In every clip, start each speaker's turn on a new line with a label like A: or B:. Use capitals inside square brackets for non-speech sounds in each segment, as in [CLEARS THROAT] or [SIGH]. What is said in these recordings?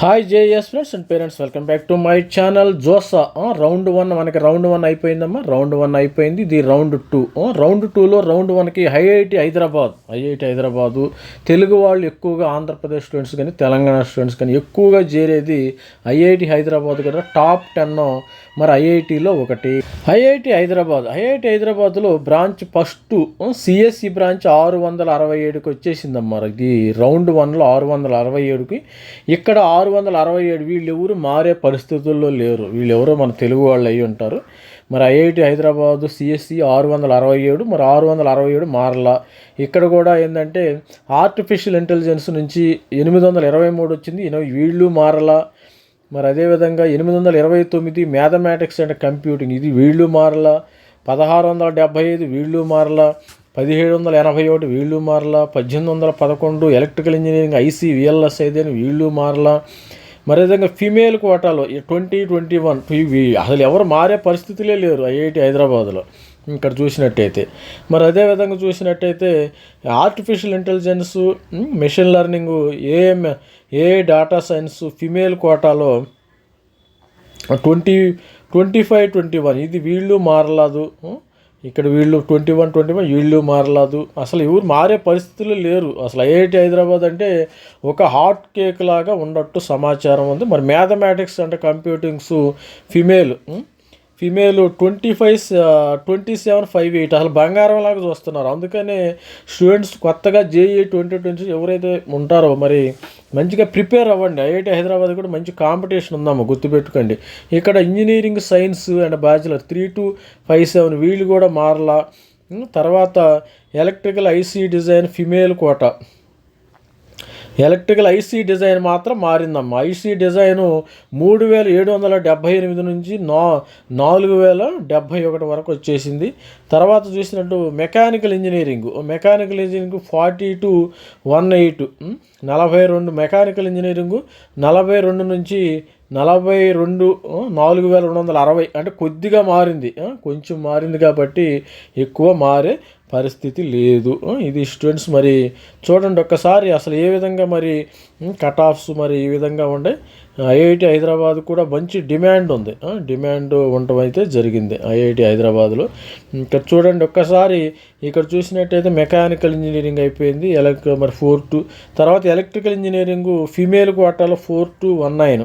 A: Hi JS friends and parents welcome back to my channel JoSAA round one మనకి round one అయిపోయిందమ్మా. Round one అయిపోయింది. ఇది round two round టూలో round వన్కి IIT Hyderabad. IIT Hyderabad. Telugu వాళ్ళు ఎక్కువగా ఆంధ్రప్రదేశ్ స్టూడెంట్స్ కానీ తెలంగాణ స్టూడెంట్స్ కానీ ఎక్కువగా చేరేది ఐఐటి హైదరాబాద్ కూడా టాప్ టెన్ మరి ఐఐటిలో ఒకటి. ఐఐటి హైదరాబాద్. ఐఐటి హైదరాబాద్లో బ్రాంచ్ ఫస్ట్ సిఎస్సి బ్రాంచ్ ఆరు వందల అరవై ఏడుకి వచ్చేసిందమ్మా ఇది రౌండ్ వన్లో ఆరు వందల అరవై ఏడుకి ఇక్కడ ఆరు వందల అరవై ఏడు వీళ్ళు ఎవరు మారే పరిస్థితుల్లో లేరు. వీళ్ళెవరో మన తెలుగు వాళ్ళు అయి ఉంటారు. మరి ఐఐటి హైదరాబాద్ సిఎస్సి ఆరు వందల అరవై ఏడు మరి ఆరు వందల అరవై ఏడు మారలా. ఇక్కడ కూడా ఏంటంటే ఆర్టిఫిషియల్ ఇంటెలిజెన్స్ నుంచి ఎనిమిది వందల ఇరవై మూడు వచ్చింది. వీళ్ళు మారలా. మరి అదేవిధంగా ఎనిమిది వందల ఇరవై తొమ్మిది మ్యాథమెటిక్స్ అండ్ కంప్యూటింగ్. ఇది వీళ్ళు మారలా. పదహారు వందల డెబ్బై ఐదు వీళ్ళు మారలా. పదిహేడు వందల ఎనభై ఒకటి వీళ్ళు మారలా. పద్దెనిమిది వందల పదకొండు ఎలక్ట్రికల్ ఇంజనీరింగ్ ఐసీ విఎల్ఎస్ అయితే వీళ్ళు మారలా. మరి విధంగా ఫీమేల్ కోటాలో ట్వంటీ ట్వంటీ వన్ అసలు ఎవరు మారే పరిస్థితులే లేరు ఐఐటి హైదరాబాద్లో. ఇక్కడ చూసినట్టయితే. మరి అదేవిధంగా చూసినట్టయితే artificial intelligence machine learning AM A data science female కోటాలో twenty twenty five twenty one. ఇది వీళ్ళు మారలేదు. ఇక్కడ వీళ్ళు ట్వంటీ వన్ ట్వంటీ వన్ వీళ్ళు మారలేదు. అసలు ఎవరు మారే పరిస్థితులు లేరు. అసలు ఐఐటి హైదరాబాద్ అంటే ఒక హాట్ కేక్ లాగా ఉన్నట్టు సమాచారం ఉంది. మరి మ్యాథమెటిక్స్ అంటే computings female female twenty five twenty seven five eight. అసలు బంగారం లాగా చూస్తున్నారు. అందుకనే స్టూడెంట్స్ కొత్తగా జేఈ ట్వంటీ ట్వంటీ ఎవరైతే ఉంటారో మరి మంచిగా ప్రిపేర్ అవ్వండి. ఐఐటి హైదరాబాద్ కూడా మంచి కాంపిటీషన్ ఉందమ్మ గుర్తుపెట్టుకోండి. ఇక్కడ engineering science and bachelor three two five seven వీళ్ళు కూడా మారలా. తర్వాత electrical IC design female quota. Electrical IC design మాత్రం మారిందమ్మా. ఐసీ డిజైను మూడు వేల ఏడు వందల డెబ్భై ఎనిమిది నుంచి నా నాలుగు వేల డెబ్భై ఒకటి వరకు వచ్చేసింది. తర్వాత చూసినట్టు mechanical engineering. Mechanical engineering forty two one eight నలభై రెండు మెకానికల్ ఇంజనీరింగ్ నలభై రెండు నుంచి నలభై రెండు నాలుగు వేల రెండు వందల అరవై. అంటే కొద్దిగా మారింది. కొంచెం మారింది కాబట్టి ఎక్కువ మారే పరిస్థితి లేదు. ఇది స్టూడెంట్స్ మరి చూడండి ఒక్కసారి అసలు ఏ విధంగా మరి కట్ ఆఫ్స్ మరి ఈ విధంగా ఉండే. ఐఐటి హైదరాబాద్ కూడా మంచి డిమాండ్ ఉంది. డిమాండ్ ఉండటం అయితే జరిగింది ఐఐటి హైదరాబాద్లో. ఇక్కడ చూడండి ఒక్కసారి ఇక్కడ చూసినట్టయితే మెకానికల్ ఇంజనీరింగ్ అయిపోయింది ఎలక్ మరి ఫోర్ టు తర్వాత ఎలక్ట్రికల్ ఇంజనీరింగ్ ఫీమేల్ కోటాలో four two one nine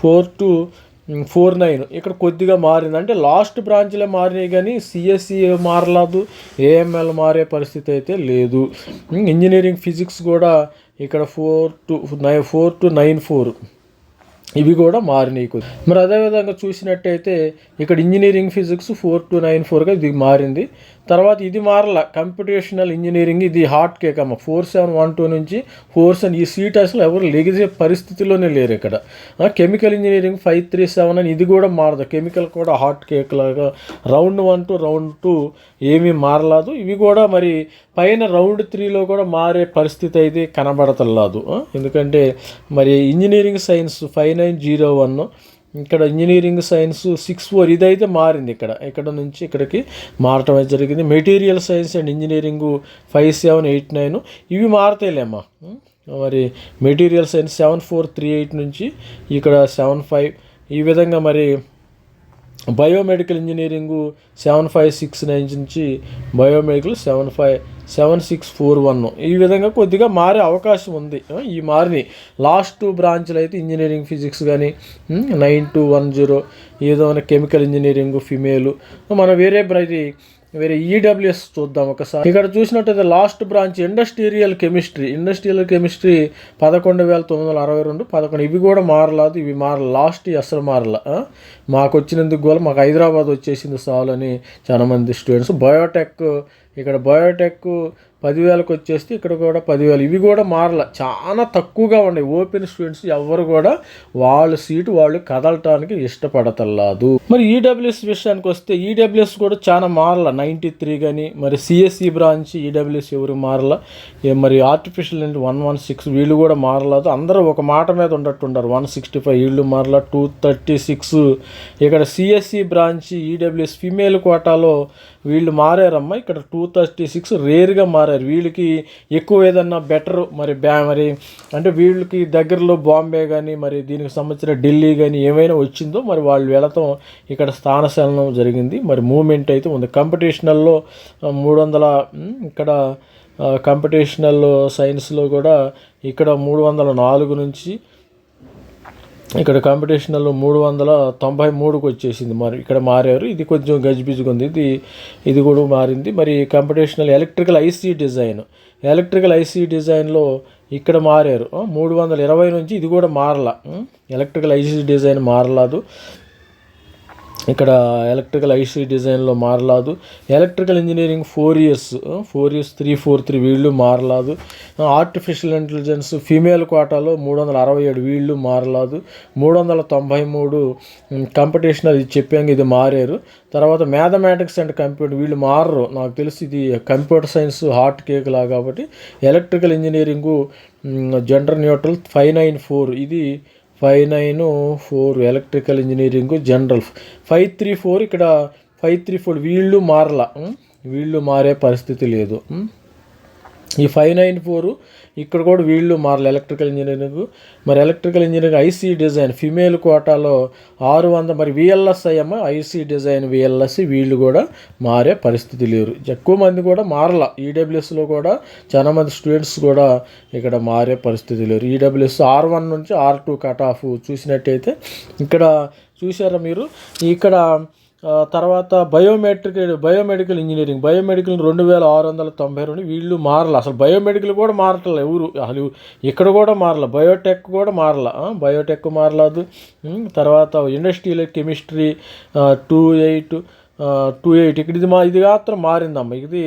A: four two four nine. ఇక్కడ కొద్దిగా మారింది. అంటే లాస్ట్ బ్రాంచ్లే మారినాయి కానీ సిఎస్సి మారలేదు ఏఎంఎల్ మారే పరిస్థితి అయితే లేదు. ఇంజనీరింగ్ ఫిజిక్స్ కూడా ఇక్కడ four two nine four two nine four. ఇవి కూడా మారినాయి కొద్ది. మరి అదేవిధంగా చూసినట్టయితే ఇక్కడ engineering physics four two nine ఫోర్గా ఇది మారింది. తర్వాత ఇది మారల కంప్యూటేషనల్ ఇంజనీరింగ్ ఇది హార్ట్ కేక్ అమ్మ. ఫోర్ సెవెన్ వన్ టూ నుంచి ఫోర్ సెవెన్ ఈ సీట్ అసలు ఎవరు లెగిసే పరిస్థితిలోనే లేరు ఇక్కడ. Chemical engineering five three seven అని ఇది కూడా మారదు. కెమికల్ కూడా హార్ట్ కేక్ లాగా. Round one two round two ఏమీ మారలేదు. ఇవి కూడా మరి పైన రౌండ్ త్రీలో కూడా మారే పరిస్థితి అయితే కనబడతలేదు. ఎందుకంటే మరి engineering science five nine zero one ఇక్కడ ఇంజనీరింగ్ సైన్స్ సిక్స్ ఫోర్ ఇదైతే మారింది ఇక్కడ. ఇక్కడ నుంచి ఇక్కడికి మారటం అయితే జరిగింది. Material science and engineering five seven eight nine ఇవి మారతాయిలేమ్మా. మరి material science seven four three eight నుంచి ఇక్కడ సెవెన్ ఫైవ్ ఈ విధంగా మరి biomedical engineering seven five six nine నుంచి biomedical seven five seven six four one. ఈ విధంగా కొద్దిగా మారే అవకాశం ఉంది. ఈ మారిని. లాస్ట్ టూ బ్రాంచ్లు అయితే ఇంజనీరింగ్ ఫిజిక్స్ కానీ నైన్ టూ వన్ జీరో ఏదో కెమికల్ ఇంజనీరింగ్ ఫిమేలు. మనం వేరే ఇది వేరే ఈడబ్ల్యూఎస్ చూద్దాం ఒకసారి. ఇక్కడ చూసినట్టయితే last branch industrial chemistry. Industrial chemistry పదకొండు వేల తొమ్మిది వందల అరవై రెండు పదకొండు. ఇవి కూడా మారలేదు ఇవి మార లాస్ట్ అసలు మారల. మాకు వచ్చినందుకు కూడా మాకు హైదరాబాద్ వచ్చేసింది సాల్ అని చాలామంది స్టూడెంట్స్. బయోటెక్ ఇక్కడ బయోటెక్ పదివేలకు వచ్చేస్తే ఇక్కడ కూడా పదివేలు. ఇవి కూడా మారల. చాలా తక్కువగా ఉన్నాయి. ఓపెన్ స్టూడెంట్స్ ఎవరు కూడా వాళ్ళ సీటు వాళ్ళు కదలటానికి ఇష్టపడతలేదు మరి ఈడబ్ల్యూఎస్ విషయానికి వస్తే ఈడబ్ల్యూఎస్ కూడా చాలా మారల. నైంటీ త్రీ కానీ మరి సిఎస్ఈ బ్రాంచ్ ఈడబ్ల్యూఎస్ ఎవరు మారల. మరి ఆర్టిఫిషియల్ వన్ వన్ సిక్స్ వీళ్ళు కూడా మారలేదు. అందరూ ఒక మాట మీద ఉండట్టున్నారు వన్ సిక్స్టీ ఫైవ్ వీళ్ళు మారల. టూ థర్టీ సిక్స్ ఇక్కడ సిఎస్ఈ బ్రాంచ్ ఈడబ్ల్యూఎస్ ఫిమేల్ కోటాలో వీళ్ళు మారారమ్మా. ఇక్కడ టూ థర్టీ సిక్స్ రేర్గా మారారు. వీళ్ళకి ఎక్కువ ఏదన్నా బెటర్ మరి బ్యా మరి అంటే వీళ్ళకి దగ్గరలో బాంబే కానీ మరి దీనికి సంబంధించిన ఢిల్లీ కానీ ఏమైనా వచ్చిందో మరి వాళ్ళు వెళ్ళటం ఇక్కడ స్థానశలనం జరిగింది. మరి మూమెంట్ అయితే ఉంది. కాంపిటీషనల్లో మూడు వందల ఇక్కడ కాంపిటీషనల్ సైన్స్లో కూడా ఇక్కడ మూడు వందల నాలుగు నుంచి ఇక్కడ కాంపిటీషన్లో మూడు వందల తొంభై మూడుకు వచ్చేసింది. మరి ఇక్కడ మారారు. ఇది కొంచెం గజిబిజిగా ఉంది. ఇది ఇది కూడా మారింది. మరి computational electrical IC design electrical IC డిజైన్లో ఇక్కడ మారారు. మూడు వందల ఇరవై నుంచి ఇది కూడా మారలా. ఎలక్ట్రికల్ ఐసీ డిజైన్ మారలాదు. ఇక్కడ ఎలక్ట్రికల్ ఐసీ డిజైన్లో మారలాదు. Electrical engineering four years four years three four three వీళ్ళు మారలాదు. ఆర్టిఫిషియల్ ఇంటెలిజెన్స్ ఫీమేల్ కోటాలో మూడు వందల అరవై ఏడు వీళ్ళు మారలాదు. మూడు వందల తొంభై మూడు కంపిటీషన్ అది చెప్పాం ఇది మారారు. తర్వాత మ్యాథమెటిక్స్ అండ్ కంప్యూటర్ వీళ్ళు మారరు. నాకు తెలిసి ఇది కంప్యూటర్ సైన్స్ హాట్ కేక్ లా కాబట్టి. Electrical engineering gender neutral five nine four ఇది five nine four electrical engineering general five three four ఇక్కడ ఫైవ్ త్రీ ఫోర్ వీళ్ళు మారలా వీళ్ళు మారే పరిస్థితి లేదు ఈ ఫైవ్ నైన్ ఫోర్ ఇక్కడ కూడా వీళ్ళు మారలు ఎలక్ట్రికల్ ఇంజనీరింగ్. మరి electrical engineering IC design female కోటాలో ఆరు వంద మరి విఎల్ఎస్ అమ్మ ఐసీ డిజైన్ విఎల్ఎస్ వీళ్ళు కూడా మారే పరిస్థితి లేరు. ఎక్కువ మంది కూడా మారల. ఈడబ్ల్యూఎస్లో కూడా చాలా మంది స్టూడెంట్స్ కూడా ఇక్కడ మారే పరిస్థితి లేరు. ఈడబ్ల్యూఎస్ ఆర్ వన్ నుంచి ఆర్ టూ కట్ ఆఫ్ చూసినట్టయితే ఇక్కడ చూసారా మీరు? ఇక్కడ తర్వాత బయోమెట్రిక్ బయోమెడికల్ ఇంజనీరింగ్. బయోమెడికల్ రెండు వేల ఆరు వందల తొంభై రెండు వీళ్ళు మారల. అసలు బయోమెడికల్ కూడా మారట్లే ఎవరు. అసలు ఇక్కడ కూడా మారల. బయోటెక్ కూడా మారల. బయోటెక్ మారలేదు. తర్వాత industrial chemistry two eight two eight. ఇక్కడ ఇది మా ఇది మాత్రం మారిందమ్మా. ఇది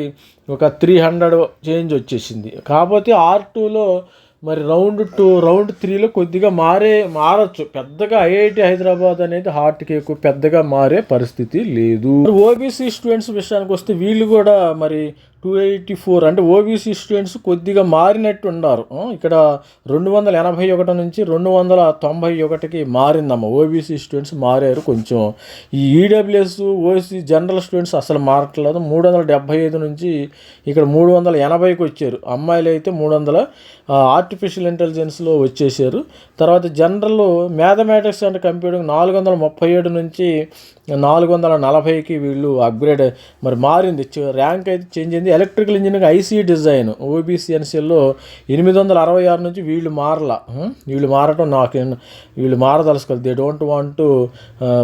A: ఒక త్రీ హండ్రెడ్ చేంజ్ వచ్చేసింది. కాకపోతే ఆర్ టూలో మరి రౌండ్ టూ రౌండ్ త్రీలో కొద్దిగా మారే మారచ్చు. పెద్దగా ఐఐటి హైదరాబాద్ అనేది హార్ట్ కేక్ పెద్దగా మారే పరిస్థితి లేదు. ఓబీసీ స్టూడెంట్స్ విషయానికి వస్తే వీళ్ళు కూడా మరి టూ ఎయిటీ ఫోర్ అంటే ఓబీసీ స్టూడెంట్స్ కొద్దిగా మారినట్టు ఉన్నారు ఇక్కడ రెండు వందల ఎనభై ఒకటి నుంచి రెండు వందల తొంభై ఒకటికి మారిందమ్మ. ఓబీసీ స్టూడెంట్స్ మారారు కొంచెం. ఈ ఈడబ్ల్యూఎస్ ఓసీ జనరల్ స్టూడెంట్స్ అసలు మారట్లేదు మూడు వందల డెబ్భై ఐదు నుంచి ఇక్కడ మూడు వందల ఎనభైకి వచ్చారు. అమ్మాయిలు అయితే మూడు వందల ఆర్టిఫిషియల్ ఇంటెలిజెన్స్లో వచ్చేసారు. తర్వాత జనరల్ మ్యాథమెటిక్స్ అండ్ కంప్యూటింగ్ నాలుగు వందల ముప్పై ఏడు నుంచి నాలుగు వందల నలభైకి వీళ్ళు అప్గ్రేడ్ మరి మారింది. ర్యాంక్ అయితే చేంజ్ అయింది. ఎలక్ట్రికల్ ఇంజనీరింగ్ ఐసీ డిజైన్ ఓబీసీఎన్సీఎల్లో ఎనిమిది వందల అరవై ఆరు నుంచి వీళ్ళు మారలా. వీళ్ళు మారటం నాకు వీళ్ళు మారదలుసుకోవాలి దే డోంట్ వాంట్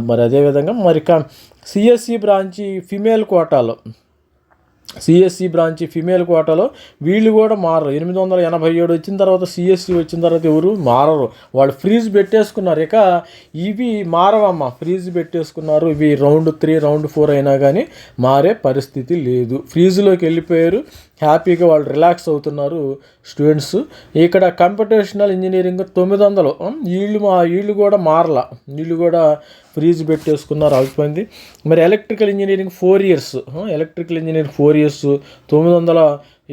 A: మరి అదేవిధంగా మరి సిఎస్సి బ్రాంచి ఫిమేల్ కోటాలో సిఎస్సి బ్రాంచ్ ఫిమేల్ కోటాలో వీళ్ళు కూడా మారరు. ఎనిమిది వందల ఎనభై ఏడు వచ్చిన తర్వాత సిఎస్సి వచ్చిన తర్వాత ఎవరు మారరు. వాళ్ళు ఫ్రీజ్ పెట్టేసుకున్నారు. ఇక ఇవి మారవమ్మ. ఫ్రీజ్ పెట్టేసుకున్నారు. ఇవి రౌండ్ త్రీ రౌండ్ ఫోర్ అయినా కానీ మారే పరిస్థితి లేదు. ఫ్రీజ్లోకి వెళ్ళిపోయారు. హ్యాపీగా వాళ్ళు రిలాక్స్ అవుతున్నారు స్టూడెంట్స్. ఇక్కడ కంప్యూటేషనల్ ఇంజనీరింగ్ తొమ్మిది వందలు వీళ్ళు మా వీళ్ళు కూడా మారలా. వీళ్ళు కూడా ఫ్రీజ్ పెట్టేసుకున్నారు అయిపోయింది మరి electrical engineering four years. Electrical engineering four years తొమ్మిది వందల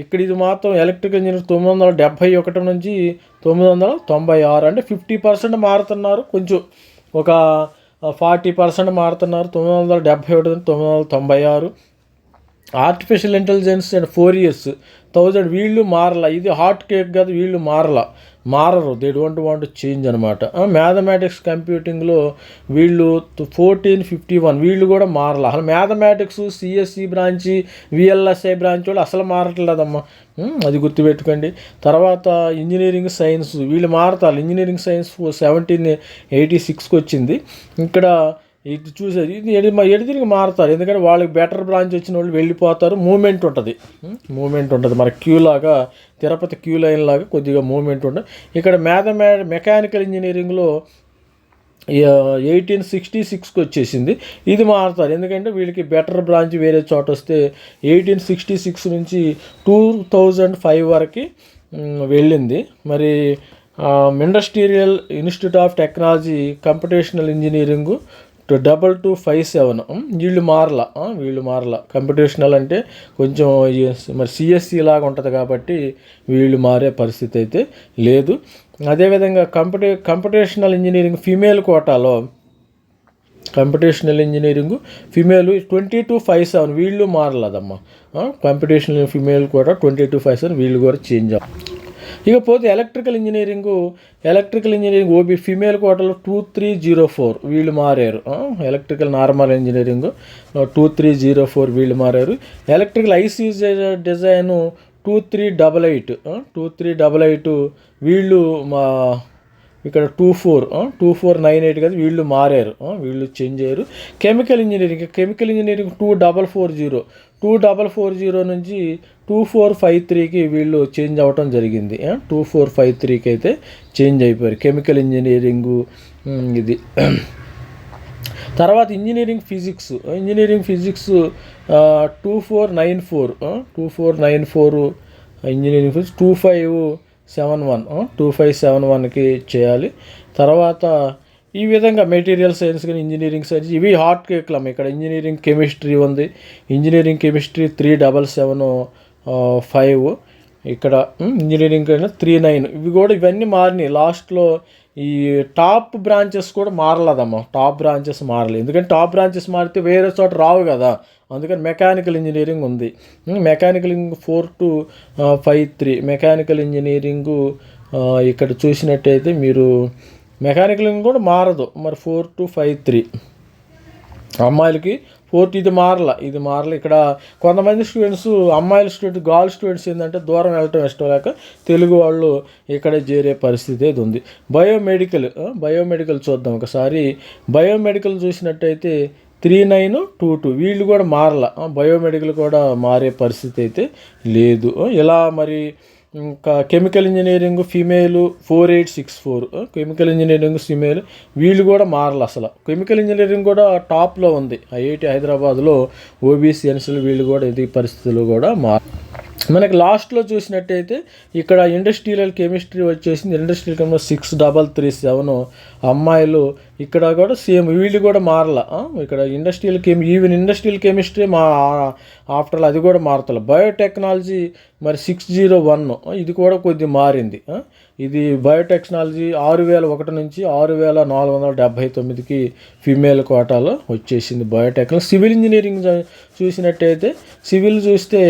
A: ఇక్కడ ఇది మాత్రం ఎలక్ట్రికల్ ఇంజనీరింగ్ తొమ్మిది వందల డెబ్భై ఒకటి నుంచి తొమ్మిది వందల తొంభై ఆరు అంటే ఫిఫ్టీ పర్సెంట్ మారుతున్నారు. కొంచెం ఒక ఫార్టీ పర్సెంట్ మారుతున్నారు. తొమ్మిది వందల డెబ్భై ఒకటి తొమ్మిది వందల తొంభై ఆరు. Artificial intelligence and four years thousand వీళ్ళు మారల. ఇది హాట్ కేక్ కాదు వీళ్ళు మారల. మారరు. దే డోంట్ వాంట్ చేంజ్ అనమాట మ్యాథమెటిక్స్ కంప్యూటింగ్లో వీళ్ళు ఫోర్టీన్ ఫిఫ్టీ వన్ వీళ్ళు కూడా మారల. అసలు mathematics CSC branch VLSI branch వాళ్ళు అసలు మారట్లేదమ్మా. అది గుర్తుపెట్టుకోండి. తర్వాత ఇంజనీరింగ్ సైన్స్ వీళ్ళు మారతారు. ఇంజనీరింగ్ సైన్స్ సెవెంటీన్ ఎయిటీ సిక్స్కి వచ్చింది. ఇక్కడ ఇది చూసేది ఇది ఎడి ఎడితిరిగి మారుతారు. ఎందుకంటే వాళ్ళకి బెటర్ బ్రాంచ్ వచ్చిన వాళ్ళు వెళ్ళిపోతారు. మూమెంట్ ఉంటుంది. మూమెంట్ ఉంటుంది. మన క్యూ లాగా తిరుపతి క్యూ లైన్ లాగా కొద్దిగా మూమెంట్ ఉంటుంది. ఇక్కడ మ్యాథమె మెకానికల్ ఇంజనీరింగ్లో ఎయిటీన్ సిక్స్టీ సిక్స్కి వచ్చేసింది. ఇది మారుతారు. ఎందుకంటే వీళ్ళకి బెటర్ బ్రాంచ్ వేరే చోట వస్తే ఎయిటీన్ సిక్స్టీ సిక్స్ నుంచి టూ థౌజండ్ ఫైవ్ వరకు వెళ్ళింది. మరి industrial institute of technology computational engineering to double two five seven. వీళ్ళు మారల. వీళ్ళు మారల. కంపిటీషనల్ అంటే కొంచెం మరి సిఎస్సి లాగా ఉంటుంది కాబట్టి వీళ్ళు మారే పరిస్థితి అయితే లేదు. అదేవిధంగా కంపిటే కంపిటీషనల్ ఇంజనీరింగ్ ఫీమేల్ కోటాలో computational engineering female twenty two five seven. వీళ్ళు మారలేదమ్మా. కంపిటీషనల్ ఫిమేల్ కూడా ట్వంటీ టు ఫైవ్ సెవెన్. వీళ్ళు కూడా చేంజ్ అవ్వ ఇకపోతే electrical engineering electrical engineering OB female కోటలో టూ త్రీ జీరో ఫోర్ వీళ్ళు మారారు. Electrical normal engineering. Two three zero four వీళ్ళు మారారు. Electrical IC design two three double eight two three double eight వీళ్ళు మా ఇక్కడ two four two four nine eight కదా వీళ్ళు మారారు. వీళ్ళు చేంజ్ అయ్యారు. Chemical engineering chemical engineering two double four zero. Two double four zero నుంచి టూ ఫోర్ ఫైవ్ త్రీకి వీళ్ళు చేంజ్ అవ్వటం జరిగింది. టూ ఫోర్ ఫైవ్ త్రీకి అయితే చేంజ్ అయిపోయారు. కెమికల్ ఇంజనీరింగు ఇది. తర్వాత engineering physics. Engineering physics two four nine four two four nine four engineering physics two five seven one two five seven వన్కి చేయాలి. తర్వాత ఈ విధంగా మెటీరియల్ సైన్స్ కానీ ఇంజనీరింగ్ సైన్స్ ఇవి హాట్ కేక్లం ఇక్కడ ఇంజనీరింగ్ కెమిస్ట్రీ ఉంది. Engineering chemistry three double seven five ఇక్కడ ఇంజనీరింగ్ ఇంజనీరింగ్ త్రీ నైన్ ఇవి కూడా ఇవన్నీ మారినాయి. లాస్ట్లో ఈ టాప్ బ్రాంచెస్ కూడా మారలేదమ్మా. టాప్ బ్రాంచెస్ మారలేదు ఎందుకంటే టాప్ బ్రాంచెస్ మారితే వేరే చోట రావు కదా. అందుకని మెకానికల్ ఇంజనీరింగ్ ఉంది. Mechanical four two five three mechanical engineering ఇక్కడ చూసినట్టయితే మీరు మెకానికల్ కూడా మారదు. మరి ఫోర్ టు ఫైవ్ త్రీ అమ్మాయిలకి ఫోర్త్ ఇది మారల. ఇది మారల. ఇక్కడ కొంతమంది స్టూడెంట్స్ అమ్మాయిల స్టూడెంట్ గర్ల్ స్టూడెంట్స్ ఏంటంటే దూరం వెళ్ళటం ఇష్టం లేక తెలుగు వాళ్ళు ఇక్కడే చేరే పరిస్థితి అయితే ఉంది. బయోమెడికల్ బయోమెడికల్ చూద్దాం ఒకసారి. బయోమెడికల్ చూసినట్టయితే త్రీ నైన్ టూ టూ వీళ్ళు కూడా మారల. బయోమెడికల్ కూడా మారే పరిస్థితి అయితే లేదు. ఇలా మరి ఇంకా chemical engineering female four eight six four chemical engineering female వీళ్ళు కూడా మారలు అసలు. కెమికల్ ఇంజనీరింగ్ కూడా టాప్లో ఉంది. ఐఐటి హైదరాబాద్లో ఓబీసీ ఎన్సీలు వీళ్ళు కూడా ఇది పరిస్థితులు కూడా మారు మనకి లాస్ట్లో చూసినట్టయితే ఇక్కడ ఇండస్ట్రియల్ కెమిస్ట్రీ వచ్చేసింది. Industrial chemistry six double three seven అమ్మాయిలు ఇక్కడ కూడా సేమ్ వీళ్ళు కూడా మారల. ఇక్కడ ఇండస్ట్రియల్ కెమి ఈవెన్ ఇండస్ట్రియల్ కెమిస్ట్రీ మా ఆఫ్టర్ అది కూడా మారుతలే. బయోటెక్నాలజీ మరి సిక్స్ జీరో వన్ ఇది కూడా కొద్ది మారింది. ఇది బయోటెక్నాలజీ ఆరు వేల ఒకటి నుంచి ఆరు వేల నాలుగు వందల డెబ్భై తొమ్మిదికి ఫీమేల్ కోటాలో వచ్చేసింది బయోటెక్నాలజీ సివిల్ ఇంజనీరింగ్ చూసినట్టయితే సివిల్ చూస్తే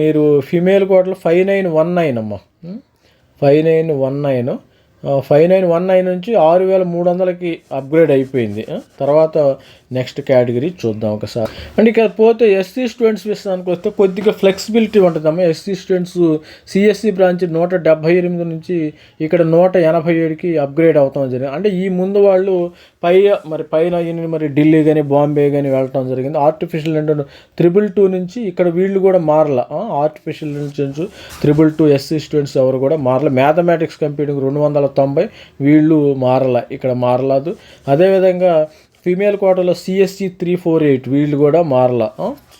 A: మీరు ఫిమేల్ కోటలో ఫైవ్ నైన్ వన్ నైన్ అమ్మ. Five nine one nine five nine one nine నుంచి ఆరు వేల మూడు వందలకి అప్గ్రేడ్ అయిపోయింది. తర్వాత నెక్స్ట్ కేటగిరీ చూద్దాం ఒకసారి. అంటే ఇక పోతే ఎస్సీ స్టూడెంట్స్ విషయానికి వస్తే కొద్దిగా ఫ్లెక్సిబిలిటీ ఉంటుందమ్మా. ఎస్సీ స్టూడెంట్స్ సిఎస్సి బ్రాంచ్ నూట డెబ్భై ఎనిమిది నుంచి ఇక్కడ నూట ఎనభై ఏడుకి అప్గ్రేడ్ అవుతాం జరిగింది. అంటే ఈ ముందు వాళ్ళు పై మరి పైన మరి ఢిల్లీ కానీ బాంబే కానీ వెళ్ళటం జరిగింది. ఆర్టిఫిషియల్ అంటే త్రిబుల్ టూ నుంచి ఇక్కడ వీళ్ళు కూడా మారల. ఆర్టిఫిషియల్ నుంచి త్రిబుల్ టూ ఎస్సీ స్టూడెంట్స్ ఎవరు కూడా మారల. మ్యాథమెటిక్స్ కంప్యూటింగ్ రెండు వందల తొంభై వీళ్ళు మారల. ఇక్కడ మారలేదు. అదేవిధంగా ఫీమేల్ కోటలో సిఎస్సి త్రీ ఫోర్ ఎయిట్ వీళ్ళు కూడా మారల.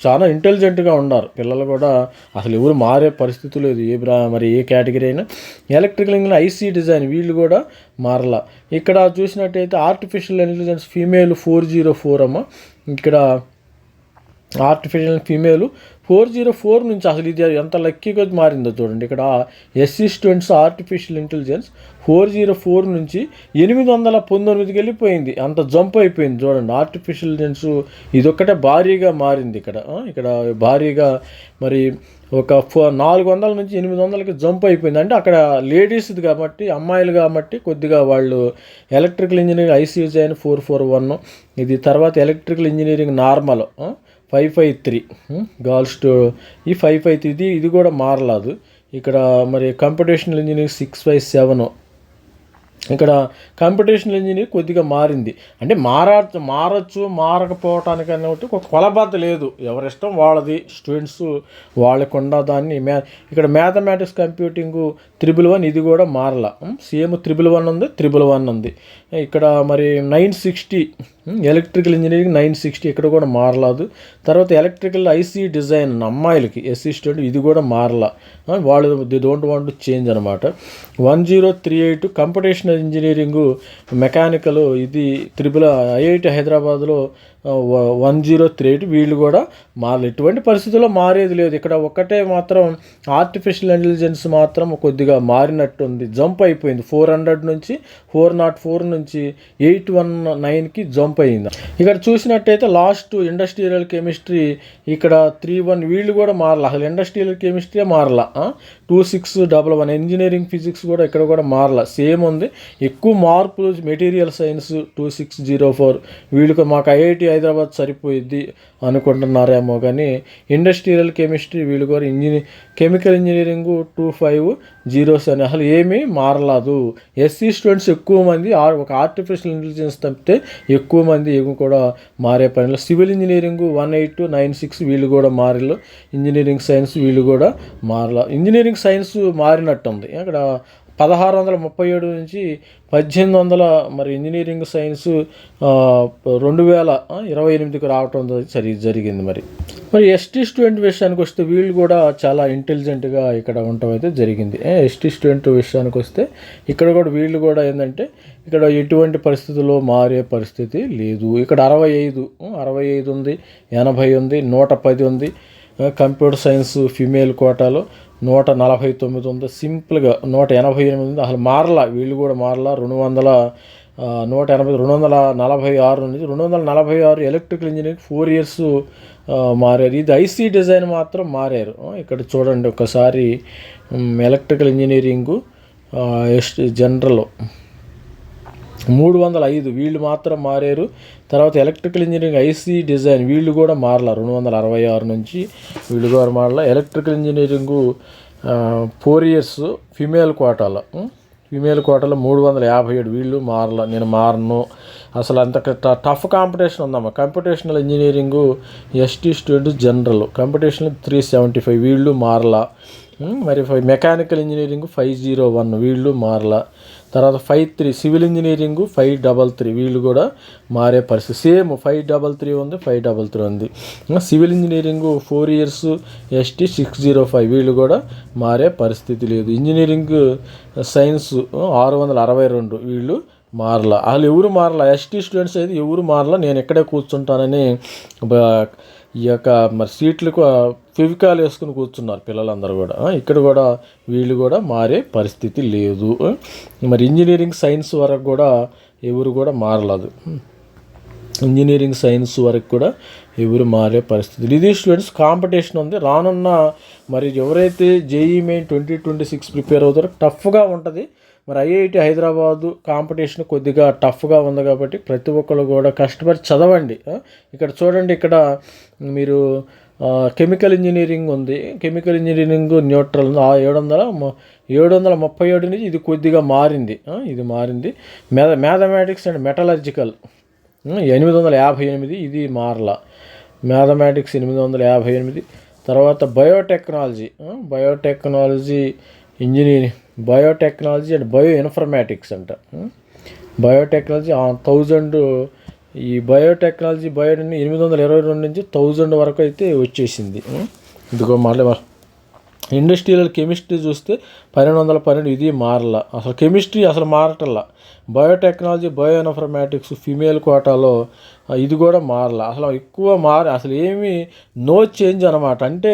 A: చాలా ఇంటెలిజెంట్గా ఉన్నారు. పిల్లలు కూడా అసలు ఎవరు మారే పరిస్థితి లేదు. ఏ బ్రా మరి ఏ కేటగిరీ అయినా. ఎలక్ట్రికల్ ఇంజనీర్ ఐసీ డిజైన్ వీళ్ళు కూడా మారల. ఇక్కడ చూసినట్టయితే artificial intelligence female four zero four అమ్మ. ఇక్కడ artificial female four zero four నుంచి అసలు ఇది ఎంత లక్కీగా మారిందో చూడండి. ఇక్కడ SC students artificial intelligence four zero four నుంచి ఎనిమిది వందల పంతొమ్మిదికి వెళ్ళిపోయింది. అంత జంప్ అయిపోయింది చూడండి. ఆర్టిఫిషియల్ ఇంటెలిజెన్స్ ఇదొక్కటే భారీగా మారింది ఇక్కడ. ఇక్కడ భారీగా మరి ఒక ఫో నాలుగు వందల నుంచి ఎనిమిది వందలకి జంప్ అయిపోయింది. అంటే అక్కడ లేడీస్ది కాబట్టి అమ్మాయిలు కాబట్టి కొద్దిగా వాళ్ళు ఎలక్ట్రికల్ ఇంజనీరింగ్ ఐసీజీ అని ఫోర్ ఫోర్ వన్ ఇది తర్వాత electrical engineering normal five five three. Girls to ఈ ఫైవ్ ఫైవ్ త్రీది ఇది కూడా మారలేదు. ఇక్కడ మరి computational engineering six five seven. ఇక్కడ కంపిటీషన్ ఇంజనీర్ కొద్దిగా మారింది. అంటే మారా మారచ్చు మారకపోవటానికి అనేటి ఒక కొలబద్ద లేదు. ఎవరిష్టం వాళ్ళది. స్టూడెంట్స్ వాళ్ళకుండా దాన్ని మ్యా ఇక్కడ మ్యాథమెటిక్స్ కంప్యూటింగ్ త్రిబుల్ వన్ ఇది కూడా మారల. సేమ్ త్రిబుల్ వన్ ఉంది త్రిబుల్ వన్ ఉంది. ఇక్కడ మరి nine sixty. Electrical engineering nine sixty ఇక్కడ కూడా మారలేదు. తర్వాత ఎలక్ట్రికల్ ఐసీ డిజైన్ అమ్మాయిలకి ఎస్సీ స్టూడెంట్ ఇది కూడా మారలా. వాళ్ళు ది డోంట్ వాంట్ చేంజ్ అనమాట one zero three eight computational engineering mechanical ఇది త్రిపుల ఐఐటి హైదరాబాద్లో వన్ జీరో త్రీ ఎయిట్ వీళ్ళు కూడా మారలేదు ఎటువంటి పరిస్థితుల్లో మారేది లేదు. ఇక్కడ ఒక్కటే మాత్రం ఆర్టిఫిషియల్ ఇంటెలిజెన్స్ మాత్రం కొద్దిగా మారినట్టుంది. జంప్ అయిపోయింది. ఫోర్ హండ్రెడ్ నుంచి ఫోర్ నాట్ ఫోర్ నుంచి ఎయిట్ వన్ నైన్కి జంప్ అయింది. ఇక్కడ చూసినట్టయితే లాస్ట్ ఇండస్ట్రియల్ కెమిస్ట్రీ ఇక్కడ త్రీ వన్ వీళ్ళు కూడా మారల. అసలు industrial chemistry మారలా. Two six double one engineering physics కూడా ఇక్కడ కూడా మారల. సేమ్ ఉంది. ఎక్కువ మార్పులు material science two six zero four. వీళ్ళకి మాకు ఐఐటి హైదరాబాద్ సరిపోయిద్ది అనుకుంటున్నారేమో కానీ ఇండస్ట్రియల్ కెమిస్ట్రీ వీళ్ళు కూడా engineer chemical engineering two five zeros అని. అసలు ఏమీ మారలేదు. ఎస్సీ స్టూడెంట్స్ ఎక్కువ మంది ఒక ఆర్టిఫిషియల్ ఇంటెలిజెన్స్ తప్పితే ఎక్కువ మంది ఏమి కూడా మారే పనిలో civil engineering one eight nine six వీళ్ళు కూడా మారిలు ఇంజనీరింగ్ సైన్స్ వీళ్ళు కూడా మారలా. ఇంజనీరింగ్ సైన్స్ మారినట్టుంది. అక్కడ పదహారు వందల ముప్పై ఏడు నుంచి పద్దెనిమిది వందల మరి ఇంజనీరింగ్ సైన్స్ రెండు వేల ఇరవై ఎనిమిదికి రావటం సరి జరిగింది మరి. మరి ఎస్టీ స్టూడెంట్ విషయానికి వస్తే వీళ్ళు కూడా చాలా ఇంటెలిజెంట్గా ఇక్కడ ఉండటం అయితే జరిగింది. ఎస్టీ స్టూడెంట్ విషయానికి వస్తే ఇక్కడ కూడా వీళ్ళు కూడా ఏంటంటే ఇక్కడ ఎటువంటి పరిస్థితుల్లో మారే పరిస్థితి లేదు. ఇక్కడ అరవై ఐదు అరవై ఐదు ఉంది ఎనభై ఉంది నూట పది ఉంది. కంప్యూటర్ సైన్స్ ఫిమేల్ కోటాలో నూట నలభై తొమ్మిది ఉంది. సింపుల్గా నూట ఎనభై ఎనిమిది ఉంది. అసలు మారలా వీళ్ళు కూడా మారలా. రెండు వందల నూట ఎనభై రెండు వందల నలభై ఆరు నుంచి రెండు వందల నలభై ఆరు ఎలక్ట్రికల్ ఇంజనీరింగ్ ఫోర్ ఇయర్స్ మారారు. ఇది ఐసీ డిజైన్ మాత్రం మారారు. ఇక్కడ చూడండి ఒకసారి ఎలక్ట్రికల్ ఇంజనీరింగు జనరల్. మూడు వందల ఐదు. వీళ్ళు మాత్రం మారారు. తర్వాత ఎలక్ట్రికల్ ఇంజనీరింగ్ ఐసీ డిజైన్ వీళ్ళు కూడా మారలా. రెండు వందల అరవై ఆరు నుంచి వీళ్ళు కూడా మారలా. Electrical engineering four years female కోటాలో. ఫిమేల్ కోటాలో మూడు వందల యాభై ఏడు. వీళ్ళు మారల. నేను మారను. అసలు అంత ట- టఫ్ కాంపిటీషన్ ఉందమ్మా. Computational engineering ST student general. Computational three seventy five. వీళ్ళు మారలా. మరి five mechanical engineering five zero one. వీళ్ళు మారలా. తర్వాత five three civil engineering five double three వీళ్ళు కూడా మారే పరిస్థితి. సేమ్ ఫైవ్ డబల్ త్రీ ఉంది ఫైవ్ డబల్ త్రీ ఉంది. Civil engineering four years ST six zero five వీళ్ళు కూడా మారే పరిస్థితి లేదు. ఇంజనీరింగ్ సైన్స్ ఆరు వందల అరవై రెండు వీళ్ళు మారలా. వాళ్ళు ఎవరు మారలా? ఎస్టీ స్టూడెంట్స్ అయితే ఎవరు మారలా? నేను ఇక్కడే కూర్చుంటానని ఈ యొక్క మరి సీట్లకు ఫెవికాల్ వేసుకుని కూర్చున్నారు పిల్లలందరూ కూడా. ఇక్కడ కూడా వీళ్ళు కూడా మారే పరిస్థితి లేదు. మరి ఇంజనీరింగ్ సైన్స్ వరకు కూడా ఎవరు కూడా మారలేదు. ఇంజనీరింగ్ సైన్స్ వరకు కూడా ఎవరు మారే పరిస్థితి ఇది స్టూడెంట్స్ కాంపిటీషన్ ఉంది. రానున్న మరి ఎవరైతే JEE main twenty twenty six prepare అవుతారో టఫ్గా ఉంటుంది. మరి ఐఐటి హైదరాబాదు కాంపిటీషన్ కొద్దిగా టఫ్గా ఉంది కాబట్టి ప్రతి ఒక్కరు కూడా కష్టపడి చదవండి. ఇక్కడ చూడండి ఇక్కడ మీరు కెమికల్ ఇంజనీరింగ్ ఉంది. కెమికల్ ఇంజనీరింగ్ న్యూట్రల్ ఆ ఏడు వందల ఏడు వందల ముప్పై ఏడు నుంచి ఇది కొద్దిగా మారింది. ఇది మారింది. మ్యాథ మ్యాథమెటిక్స్ అండ్ మెటలర్జికల్ ఎనిమిది వందల యాభై ఎనిమిది ఇది మారల. మ్యాథమెటిక్స్ ఎనిమిది వందల యాభై ఎనిమిది. తర్వాత biotechnology. Biotechnology engineering biotechnology and bioinformatics అంట బయోటెక్నాలజీ బయోటెక్నాలజీ థౌజండ్ ఈ బయోటెక్నాలజీ బయో ఎనిమిది వందల ఇరవై రెండు నుంచి థౌజండ్ వరకు అయితే వచ్చేసింది. ఉమ్, ఇదిగో మళ్ళీ ఇండస్ట్రియల్ కెమిస్ట్రీ చూస్తే పన్నెండు వందల పన్నెండు ఇది మారల. అసలు కెమిస్ట్రీ అసలు మారటల్లా బయోటెక్నాలజీ బయో ఇన్ఫర్మాటిక్స్ ఫిమేల్ కోటాలో ఇది కూడా మారల. అసలు ఎక్కువ మారి అసలు ఏమి నో చేంజ్ అనమాట అంటే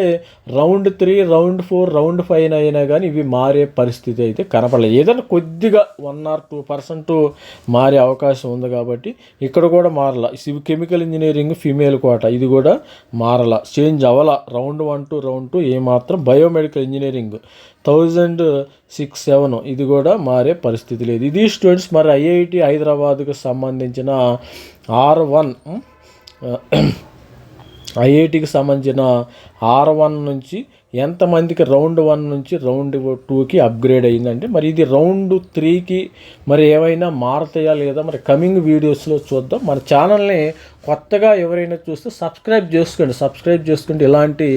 A: round three round four round five అయినా కానీ ఇవి మారే పరిస్థితి అయితే కనపడలేదు. ఏదైనా కొద్దిగా వన్ ఆర్ టూ పర్సెంట్ మారే అవకాశం ఉంది కాబట్టి ఇక్కడ కూడా మారల. సివి కెమికల్ ఇంజనీరింగ్ ఫీమేల్ కోట ఇది కూడా మారల. Change అవ్వాల? Round one two round two ఏమాత్రం biomedical engineering thousand six seven ఇది కూడా మారే పరిస్థితి లేదు. ఇది స్టూడెంట్స్ మరి ఐఐటి హైదరాబాద్కు సంబంధించిన ఆర్ వన్ [CLEARS THROAT] ఐఐటికి సంబంధించిన ఆర్ వన్ నుంచి ఎంతమందికి రౌండ్ వన్ నుంచి రౌండ్ టూకి అప్గ్రేడ్ అయిందంటే మరి ఇది రౌండ్ త్రీకి మరి ఏమైనా మారుతాయా లేదా మరి కమింగ్ వీడియోస్లో చూద్దాం. మన ఛానల్ని కొత్తగా ఎవరైనా చూస్తే సబ్స్క్రైబ్ చేసుకోండి సబ్స్క్రైబ్ చేసుకుంటే ఇలాంటి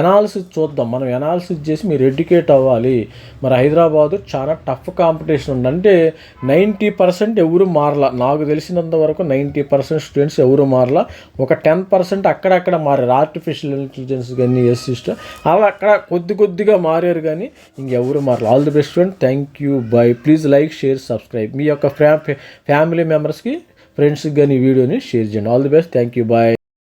A: ఎనాలిసిస్ చూద్దాం. మనం ఎనాలిసిస్ చేసి మీరు ఎడ్యుకేట్ అవ్వాలి. మరి హైదరాబాదు చాలా టఫ్ కాంపిటీషన్ ఉంది. అంటే నైంటీ పర్సెంట్ ఎవరు మారలా? నాకు తెలిసినంత వరకు నైంటీ పర్సెంట్ స్టూడెంట్స్ ఎవరు మారలా? ఒక టెన్ పర్సెంట్ అక్కడక్కడ మారారు. ఆర్టిఫిషియల్ ఇంటెలిజెన్స్ కానీ ఎస్ సిస్టమ్ అలా అక్కడ కొద్ది కొద్దిగా మారారు కానీ ఇంకెవరు మారలా? All the best friend thank you bye please like share subscribe మీ యొక్క ఫ్యా ఫ్యామిలీ మెంబర్స్కి ఫ్రెండ్స్కి కానీ ఈ వీడియోని షేర్ చేయండి. All the best thank you bye